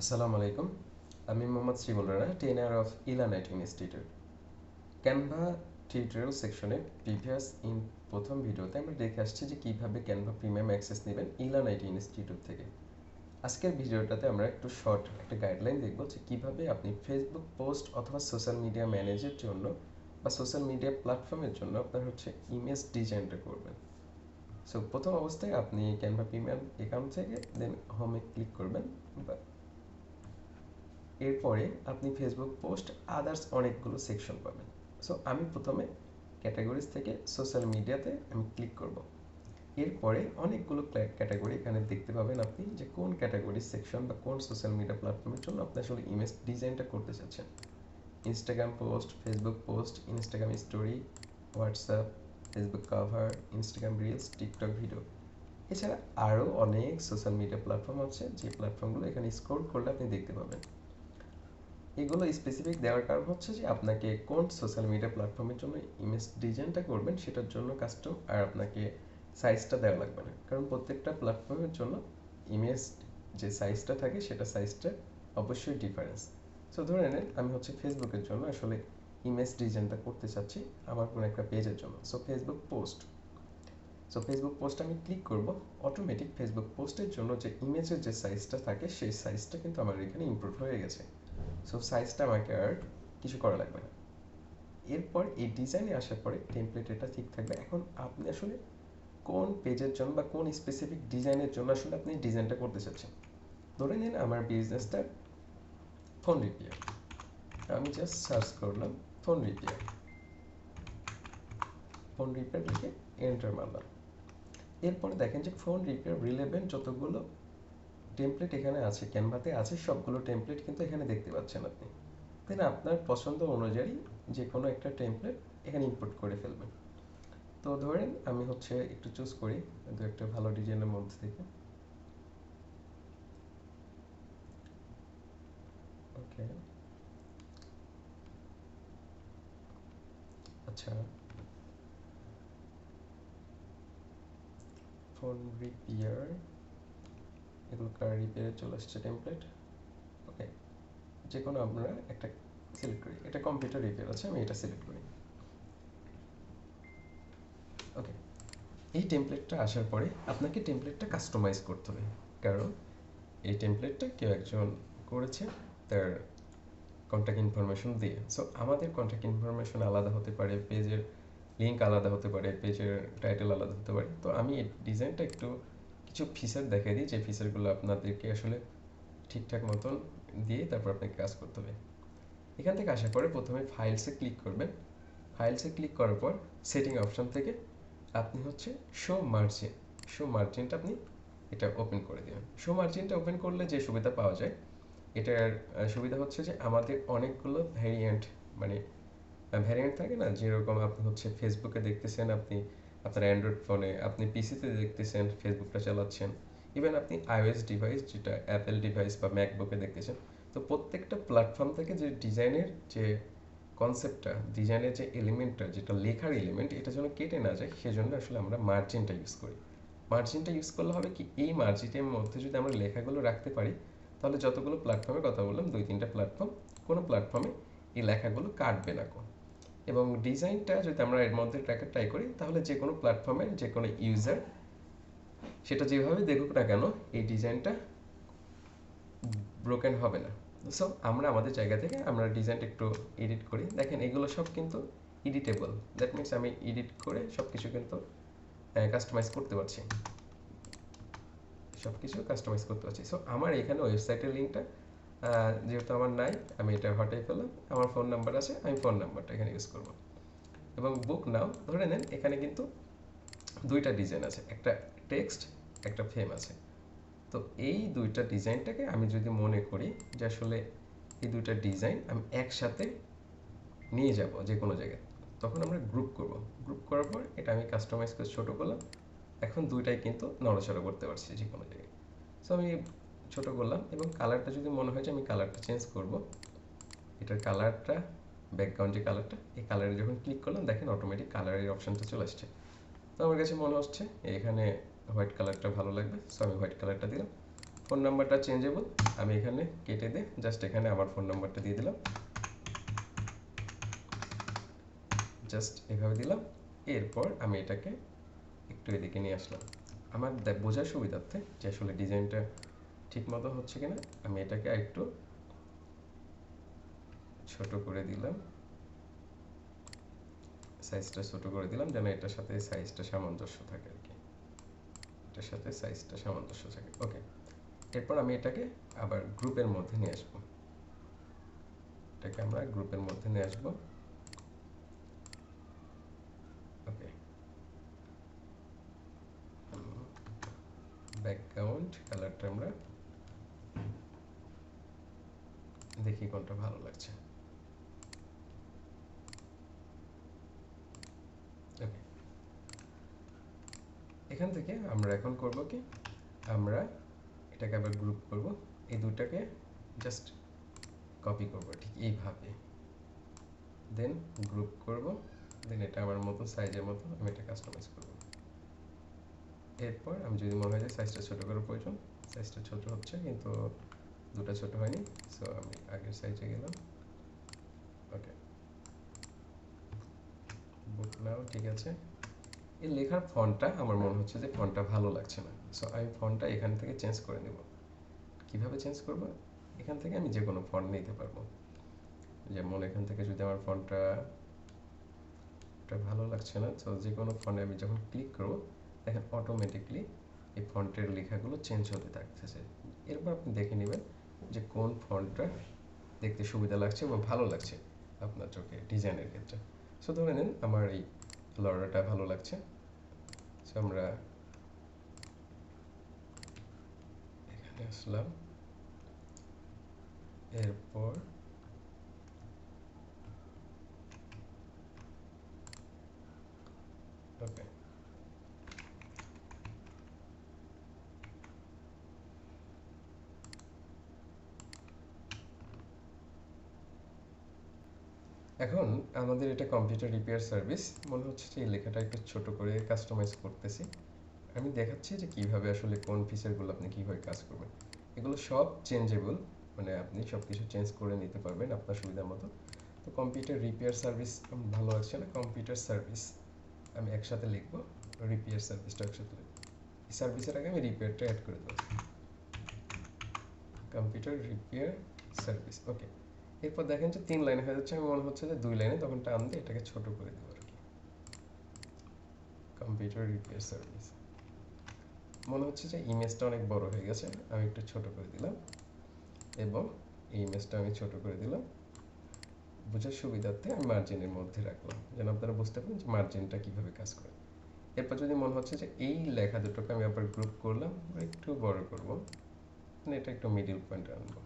আসসালামু আলাইকুম। আমি Mohammad Shimul Rana trainer of Ila night institute Canva tutorial সেকশনে প্রিভিয়াস ইন প্রথম ভিডিওতে আমরা দেখে আসছি যে কীভাবে ক্যানভা প্রিমিয়াম অ্যাক্সেস নেবেন ইলা নাইট ইনস্টিটিউট থেকে। আজকের ভিডিওটাতে আমরা একটু শর্ট একটা গাইডলাইন দেখব যে কীভাবে আপনি ফেসবুক পোস্ট অথবা সোশ্যাল মিডিয়া ম্যানেজের জন্য বা সোশ্যাল মিডিয়া প্ল্যাটফর্মের জন্য আপনার হচ্ছে ইমেজ ডিজাইনটা করবেন। সো প্রথম অবস্থায় আপনি ক্যানভা প্রিমিয়াম অ্যাকাউন্ট থেকে দেন হোমে ক্লিক করবেন বা এরপরে আপনি ফেসবুক পোস্ট আদার্স অনেকগুলো সেকশন পাবেন। সো আমি প্রথমে ক্যাটাগরিজ থেকে সোশ্যাল মিডিয়াতে আমি ক্লিক করব। এরপরে অনেকগুলো ক্যাটাগরি এখানে দেখতে পাবেন আপনি যে কোন ক্যাটাগরি সেকশন বা কোন সোশ্যাল মিডিয়া প্ল্যাটফর্মের জন্য আপনি আসলে ইমেজ ডিজাইনটা করতে চাচ্ছেন। Instagram post Facebook post Instagram story WhatsApp Facebook cover Instagram reels TikTok video এছাড়া আরও অনেক সোশ্যাল মিডিয়া প্ল্যাটফর্ম আছে, যে প্ল্যাটফর্মগুলো এখানে স্ক্রোল করলে আপনি দেখতে পাবেন। এগুলো স্পেসিফিক দেওয়ার কারণ হচ্ছে যে আপনাকে কোন সোশ্যাল মিডিয়া প্ল্যাটফর্মের জন্য ইমেজ ডিজাইনটা করবেন সেটার জন্য কাস্টম আর আপনাকে সাইজটা দেওয়া লাগবে না। কারণ প্রত্যেকটা প্ল্যাটফর্মের জন্য ইমেজ যে সাইজটা থাকে সেটা সাইজটা অবশ্যই ডিফারেন্স সো ধরে নেন, আমি হচ্ছে ফেসবুকের জন্য আসলে ইমেজ ডিজাইনটা করতে চাচ্ছি আমার কোনো একটা পেজের জন্য। So Facebook post so Facebook post আমি ক্লিক করব অটোমেটিক ফেসবুক পোস্টের জন্য যে ইমেজের যে সাইজটা থাকে সেই সাইজটা কিন্তু আমার এখানে ইমপ্রুভ হয়ে গেছে। সো সাইজটা আমাকে আর কিছু করা লাগবে না। এরপর এই ডিজাইনে আসার পরে টেমপ্লেট এটা ঠিক থাকবে। এখন আপনি আসলে কোন পেজের জন্য বা কোন স্পেসিফিক ডিজাইনের জন্য আসলে আপনি ডিজাইনটা করতে চাচ্ছেন? ধরে নিন আমার বিজনেসটা ফোন রিপেয়ার আমি জাস্ট সার্চ করলাম ফোন রিপেয়ার ফোন রিপেয়ার লিখে এন্টার মারলাম। এরপরে দেখেন যে ফোন রিপেয়ার রিলেভেন্ট যতগুলো টেমপ্লেট এখানে আছে ক্যানভাতে আছে, সবগুলো টেমপ্লেট কিন্তু এখানে দেখতে পাচ্ছেন আপনি। দেন আপনার পছন্দ অনুযায়ী যে কোনো একটা টেমপ্লেট এখানে ইম্পোর্ট করে ফেলবেন। তো ধরেন আমি হচ্ছে একটু চুজ করি দু একটা ভালো ডিজাইনের মধ্যে থেকে। ওকে আচ্ছা। ফোন রিপেয়ার এগুলো রিপেয়ারে চলে আসছে টেমপ্লেট ওকে যে কোনো আমরা একটা সিলেক্ট করি। এটা কম্পিউটার রিপেয়ার আছে, আমি এটা সিলেক্ট করি। ওকে এই টেমপ্লেটটা আসার পরে আপনাকে টেমপ্লেটটা কাস্টমাইজ করতে হবে। কারণ এই টেমপ্লেটটা কেউ একজন করেছে, তার কন্ট্যাক্ট ইনফরমেশন দিয়ে। সো আমাদের কন্ট্যাক্ট ইনফরমেশন আলাদা হতে পারে পেজের লিঙ্ক আলাদা হতে পারে পেজের টাইটেল আলাদা হতে পারে। তো আমি ডিজাইনটা একটু কিছু ফিচার দেখাই দিই, যে ফিচারগুলো আপনাদেরকে আসলে ঠিকঠাক মতন দিয়ে তারপর আপনাকে কাজ করতে হবে। এখান থেকে আসার পরে প্রথমে ফাইলসে ক্লিক করবেন। ফাইলসে ক্লিক করার পর সেটিং অপশন থেকে আপনি হচ্ছে শো মার্জিন শো মার্জিনটা আপনি এটা ওপেন করে দেবেন। শো মার্জিনটা ওপেন করলে যে সুবিধা পাওয়া যায়, এটার সুবিধা হচ্ছে যে আমাদের অনেকগুলো ভ্যারিয়েন্ট মানে ভ্যারিয়েন্ট থাকে না? যেরকম আপনি হচ্ছে ফেসবুকে দেখতেছেন, আপনি আপনার অ্যান্ড্রয়েড ফোনে আপনি পিসিতে দেখতেছেন ফেসবুকটা চালাচ্ছেন ইভেন আপনি আইওএস ডিভাইস যেটা অ্যাপেল ডিভাইস বা ম্যাকবুকে দেখতেছেন, তো প্রত্যেকটা প্ল্যাটফর্ম থেকে যে ডিজাইনের যে কনসেপ্টটা ডিজাইনের যে এলিমেন্টটা যেটা লেখার এলিমেন্ট এটা যেন কেটে না যায়, সেজন্য আসলে আমরা মার্জিনটা ইউজ করি। মার্জিনটা ইউজ করলে হবে কি, এই মার্জিনের মধ্যে যদি আমরা লেখাগুলো রাখতে পারি, তাহলে যতগুলো প্ল্যাটফর্মের কথা বললাম দুই তিনটা প্ল্যাটফর্ম কোনো প্ল্যাটফর্মে এই লেখাগুলো কাটবে না কো এবং ডিজাইনটা যদি আমরা এর মধ্যে ট্র্যাকে ট্রাই করি, তাহলে যে কোনো প্ল্যাটফর্মে যে কোনো ইউজার সেটা যেভাবে দেখুক না কেন, এই ডিজাইনটা ব্রোকেন হবে না। সো আমরা আমাদের জায়গা থেকে আমরা ডিজাইনটা একটু এডিট করি। দেখেন, এগুলো সব কিন্তু এডিটেবল দ্যাট মিনস আমি এডিট করে সব কিছু কিন্তু কাস্টমাইজ করতে পারছি। সব কিছু কাস্টমাইজ করতে পারছি। সো আমার এখানে ওয়েবসাইটের লিঙ্কটা যেহেতু আমার নাই, আমি এটা হটাই ফেললাম আমার ফোন নাম্বার আছে, আমি ফোন নাম্বারটা এখানে ইউজ করব। এবং বুক নাও ধরে নেন, এখানে কিন্তু দুইটা ডিজাইন আছে। একটা টেক্সট একটা ফ্রেম আছে। তো এই দুইটা ডিজাইনটাকে আমি যদি মনে করি যে আসলে এই দুইটা ডিজাইন আমি একসাথে নিয়ে যাব যে কোনো জায়গায়, তখন আমরা গ্রুপ করব। গ্রুপ করার পর এটা আমি কাস্টমাইজ করে ছোটো করলাম। এখন দুইটাই কিন্তু নড়াচড়া করতে পারছি যে কোনো জায়গায়। সো আমি ছোটো করলাম এবং কালারটা যদি মনে হয় যে আমি কালারটা চেঞ্জ করব, এটার কালারটা ব্যাকগ্রাউন্ড যে কালারটা এই কালারে যখন ক্লিক করলাম, দেখেন অটোমেটিক কালারের অপশানটা চলে আসছে। তো আমার কাছে মনে হচ্ছে এখানে হোয়াইট কালারটা ভালো লাগবে সো আমি হোয়াইট কালারটা দিলাম। ফোন নাম্বারটা চেঞ্জেবল আমি এখানে কেটে দিয়ে জাস্ট এখানে আমার ফোন নাম্বারটা দিয়ে দিলাম। জাস্ট এভাবে দিলাম, এরপর আমি এটাকে একটু এদিকে নিয়ে আসলাম। আমার বোঝার সুবিধার্থে যে আসলে ডিজাইনটা ঠিক মতো হচ্ছে কিনা? আমি এটাকে একটু ছোট করে দিলাম। সাইজটা ছোট করে দিলাম যেন এটার সাথে সাইজটা সামঞ্জস্য থাকে আর কি। এটার সাথে সাইজটা সামঞ্জস্য থাকে। ওকে। এরপর আমি এটাকে আবার গ্রুপের মধ্যে নিয়ে আসব। এটাকে আমরা গ্রুপের মধ্যে নিয়ে আসব। ওকে। ব্যাকগ্রাউন্ড, কালারটা আমরা দেখি কোনটা ভালো লাগছে। এখান থেকে আমরা এখন করব কি? আমরা এটাকে আবার গ্রুপ করব। এই দুটাকে জাস্ট কপি করব, ঠিক এইভাবে। দেন গ্রুপ করব। দেন এটা আমার মতো সাইজের মতো আমি এটা কাস্টমাইজ করব। এরপর আমি যদি মনে হয় যে সাইজটা ছোটো করার প্রয়োজন সাইজটা ছোট হচ্ছে, কিন্তু দুটো ছোট হয়নি সো আমি আগের সাইজে গেলাম। ওকে বুক নাও ঠিক আছে। এই লেখার ফন্টটা আমার মনে হচ্ছে যে ফন্টটা ভালো লাগছে না। সো আমি ফন্টটা এখান থেকে চেঞ্জ করে নেব। কীভাবে চেঞ্জ করব? এখান থেকে আমি যে কোনো ফন্ট নিতে পারব। যেমন এখান থেকে যদি আমার ফন্টটা ভালো লাগছে না তো যে কোনো ফন্টে আমি যখন ক্লিক করব, দেখেন অটোমেটিকলি এই ফন্টের লেখাগুলো চেঞ্জ হতে থাকতেছে। এরপর আপনি দেখে নেবেন যে কোন ফন্টটা দেখতে সুবিধা লাগছে বা ভালো লাগছে আপনার চোখে ডিজাইনের ক্ষেত্রে। সো ধরে নিন আমার এই লড়াটা ভালো লাগছে। সো আমরা এখানে আসলাম। এরপর ওকে এখন আমাদের এটা কম্পিউটার রিপেয়ার সার্ভিস মনে হচ্ছে যে এই লেখাটা একটু ছোট করে কাস্টমাইজ করতেছি। আমি দেখাচ্ছি যে কীভাবে আসলে কোন ফিচারগুলো আপনি কীভাবে কাজ করবেন। এগুলো সব চেঞ্জেবল মানে আপনি সব কিছু চেঞ্জ করে নিতে পারবেন আপনার সুবিধা মতো। তো কম্পিউটার রিপেয়ার সার্ভিস ভালো লাগছে না? কম্পিউটার সার্ভিস আমি একসাথে লিখব রিপেয়ার সার্ভিসটা একসাথে এই সার্ভিসের আগে আমি রিপেয়ারটা অ্যাড করে দেবো। কম্পিউটার রিপেয়ার সার্ভিস ওকে এরপর দেখেন যে তিন লাইন হয়ে যাচ্ছে। আমি মনে হচ্ছে যে দুই লাইনে তখন টান দিয়ে এটাকে ছোট করে দেবো আর কি। কম্পিউটার রিপেয়ার সার্ভিস মনে হচ্ছে যে ইমেজটা অনেক বড় হয়ে গেছে, আমি একটু ছোট করে দিলাম। এবং এই ইমেজটা আমি ছোট করে দিলাম। বোঝার সুবিধার্থে আমি মার্জিনের মধ্যে রাখলাম। যেন আপনারা বুঝতে পারেন যে মার্জিনটা কীভাবে কাজ করে। এরপর যদি মনে হচ্ছে যে এই লেখা দুটোকে আমি আবার গ্রুপ করলাম একটু বড় করব মানে এটা একটু মিডিল পয়েন্ট আনব।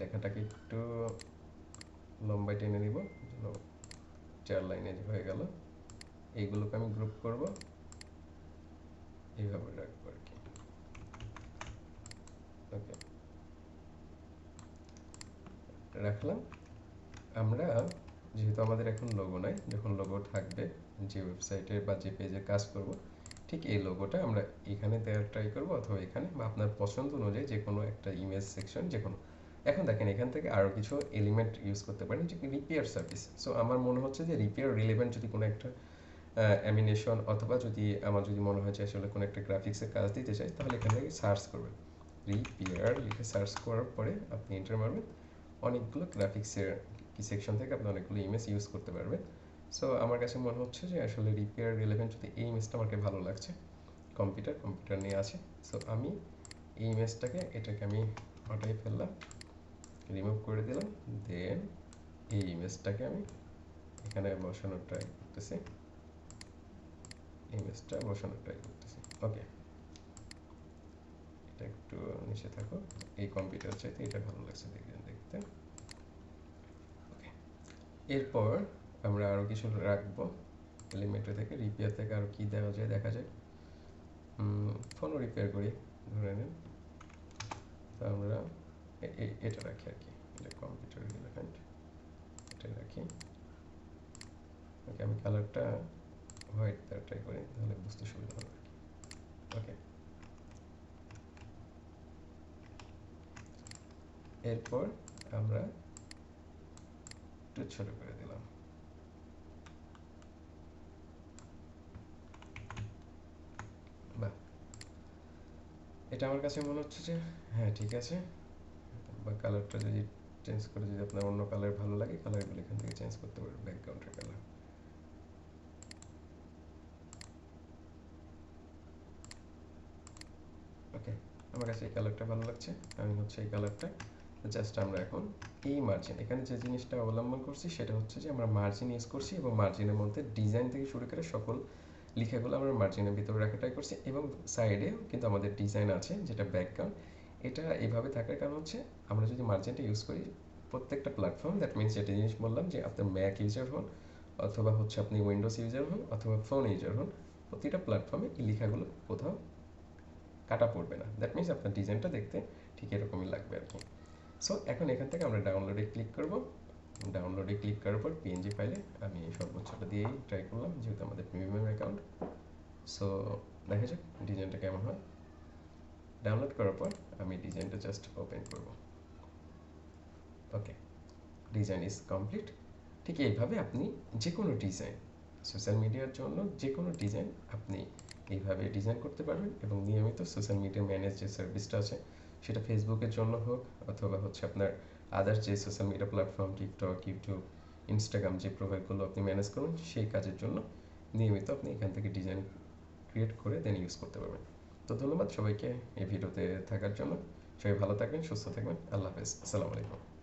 লেখাটাকে একটু লম্বায় টেনে নিব চার লাইনে হয়ে গেল, এইগুলোকে আমি গ্রুপ করব। এইভাবে রাখব আর কি। ওকে রাখলাম। আমরা, যেহেতু আমাদের এখন লোগো নাই, যখন লোগো থাকবে, যে ওয়েবসাইটে বা যে পেজে কাজ করব, ঠিক এই লোগোটা আমরা এখানে দেওয়ার ট্রাই করব অথবা এখানে, বা আপনার পছন্দ অনুযায়ী যে কোনো একটা ইমেজ সেকশন যে কোনো এখন দেখেন, এখান থেকে আরও কিছু এলিমেন্ট ইউজ করতে পারেন যে রিপেয়ার সার্ভিস সো আমার মনে হচ্ছে যে রিপেয়ার রিলেভেন্ট যদি কোনো একটা অ্যামিনেশন অথবা যদি আমার যদি মনে হয় যে আসলে কোনো একটা গ্রাফিক্সের কাজ দিতে চাই, তাহলে এখান থেকে সার্চ করবেন। রিপেয়ার লিখে সার্চ করার পরে আপনি এন্টার মারবেন। অনেকগুলো গ্রাফিক্সের সেকশন থেকে আপনি অনেকগুলো ইমেজ ইউজ করতে পারবেন। সো আমার কাছে মনে হচ্ছে যে আসলে রিপেয়ার রিলেভেন্ট যদি এই ইমেজটা আমাকে ভালো লাগছে কম্পিউটার কম্পিউটার নিয়ে আছে। সো আমি এই ইমেজটাকে এটাকে আমি হটাই ফেললাম। রিমুভ করে দিলাম। দেন এই ইমেজটাকে আমি এখানে বসানোর ট্রাই করতেছি। ইমেজটা বসানোর ট্রাই করতেছি। ওকে এটা একটু নিচে থাকো। এই কম্পিউটার চাইতে এটা ভালো লাগছে দেখবেন, দেখতে। ওকে এরপর আমরা আরও কিছু রাখব। এলিমেন্টে থেকে রিপেয়ার থেকে আরও কী দেওয়া যায় দেখা যায় ফোনও রিপেয়ার করি, ধরে নিন। আমরা এটা রাখি আর কি এটা কম্পিউটার রিলেভেন্ট এটা রাখি ওকে আমি কালারটা হোয়াইট দেওয়ার ট্রাই করি তাহলে বুঝতে সুবিধা হবে ওকে এরপর আমরা একটু ছোট করে দিলাম এটা আমার কাছে মনে হচ্ছে যে হ্যাঁ ঠিক আছে বা কালারটা যদি চেঞ্জ করে যদি আপনার অন্য কালার ভালো লাগে কালারগুলো এখান থেকে চেঞ্জ করতে পারবেন ব্যাকগ্রাউন্ডের কালার ওকে আমার কাছে এই কালারটা ভালো লাগছে। আমি হচ্ছে এই কালারটা জাস্ট আমরা এখন এই মার্জিন এখানে যে জিনিসটা অবলম্বন করছি সেটা হচ্ছে যে আমরা মার্জিন ইউজ করছি এবং মার্জিনের মধ্যে ডিজাইন থেকে শুরু করে সকল লেখাগুলো আমরা মার্জিনের ভিতরে রাখা ট্রাই করছি এবং সাইডে কিন্তু আমাদের ডিজাইন আছে যেটা ব্যাকগ্রাউন্ড এটা এভাবে থাকার কারণ হচ্ছে, আমরা যদি মার্জিনটা ইউজ করি, প্রত্যেকটা প্ল্যাটফর্ম দ্যাট মিনস যেটা জিনিস বললাম যে আপনার ম্যাক ইউজার হন, অথবা হচ্ছে আপনি উইন্ডোজ ইউজার হন, অথবা ফোন ইউজার হন, প্রতিটা প্ল্যাটফর্মে এই লেখাগুলো কোথাও কাটা পড়বে না। দ্যাট মিনস আপনার ডিজাইনটা দেখতে ঠিক এরকমই লাগবে আর কি। সো এখন এখান থেকে আমরা ডাউনলোডে ক্লিক করব। ডাউনলোডে ক্লিক করার পর পিএনজি ফাইলে আমি সর্বোচ্চটা দিয়েই ট্রাই করলাম, যেহেতু আমাদের প্রিমিয়াম অ্যাকাউন্ট সো দেখা যাক ডিজাইনটা কেমন হয়। ডাউনলোড করার পর আমি ডিজাইনটা জাস্ট ওপেন করব। ওকে ডিজাইন ইজ কমপ্লিট ঠিক এইভাবে আপনি যে কোনো ডিজাইন সোশ্যাল মিডিয়ার জন্য যে কোনো ডিজাইন আপনি এইভাবে ডিজাইন করতে পারবেন এবং নিয়মিত সোশ্যাল মিডিয়া ম্যানেজ যে সার্ভিসটা আছে, সেটা ফেসবুকের জন্য হোক অথবা হচ্ছে আপনার আদার্স যে social media platform TikTok YouTube Instagram যে প্রোফাইলগুলো আপনি ম্যানেজ করুন সেই কাজের জন্য নিয়মিত আপনি এখান থেকে ডিজাইন ক্রিয়েট করে দেন ইউজ করতে পারবেন। তো ধন্যবাদ সবাইকে এই ভিডিওতে থাকার জন্য। সবাই ভালো থাকবেন, সুস্থ থাকবেন। আল্লাহ হাফেজ। আসসালামু আলাইকুম।